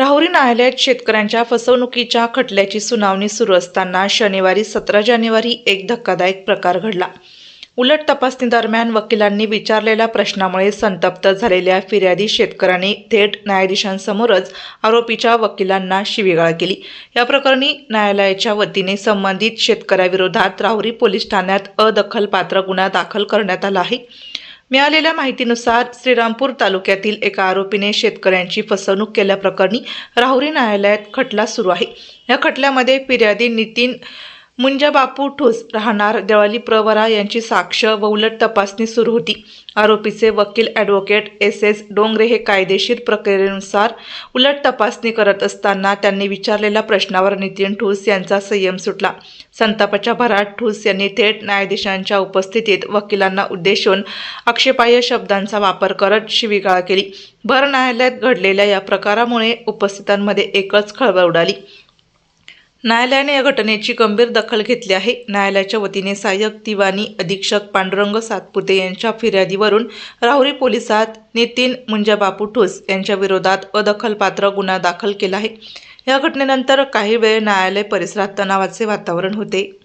राहुरी न्यायालयात शेतकऱ्यांच्या फसवणुकीच्या खटल्याची सुनावणी सुरू असताना शनिवारी सतरा जानेवारी एक धक्कादायक प्रकार घडला. उलट तपासणीदरम्यान वकिलांनी विचारलेल्या प्रश्नामुळे संतप्त झालेल्या फिर्यादी शेतकऱ्यांनी थेट न्यायाधीशांसमोरच आरोपीच्या वकिलांना शिवीगाळ केली. या प्रकरणी न्यायालयाच्या वतीने संबंधित शेतकऱ्याविरोधात राहुरी पोलीस ठाण्यात अदखलपात्र गुन्हा दाखल करण्यात आला आहे. मिळालेल्या माहितीनुसार श्रीरामपूर तालुक्यातील एका आरोपीने शेतकऱ्यांची फसवणूक केल्याप्रकरणी राहुरी न्यायालयात खटला सुरू आहे. या खटल्यामध्ये फिर्यादी नितीन मुंजा बापू ठोस राहणार देवाली प्रवरा यांची साक्ष व उलट तपासणी सुरू होती. आरोपीचे वकील ॲडव्होकेट एस एस डोंगरे हे कायदेशीर प्रक्रियेनुसार उलट तपासणी करत असताना त्यांनी विचारलेल्या प्रश्नावर नितीन ठोस यांचा संयम सुटला. संतापाच्या भरात ठोस यांनी थेट न्यायाधीशांच्या उपस्थितीत वकिलांना उद्देशून आक्षेपार्ह शब्दांचा वापर करत शिवीगाळ केली. भर न्यायालयात घडलेल्या या प्रकारामुळे उपस्थितांमध्ये एकच खळबळ उडाली. न्यायालयाने या घटनेची गंभीर दखल घेतली आहे. न्यायालयाच्या वतीने सहाय्यक दिवाणी अधीक्षक पांडुरंग सातपुते यांच्या फिर्यादीवरून राहुरी पोलिसात नितीन मुंजाबापू ठोस यांच्या विरोधात अदखलपात्र गुन्हा दाखल केला आहे. या घटनेनंतर काही वेळ न्यायालय परिसरात तणावाचे वातावरण होते.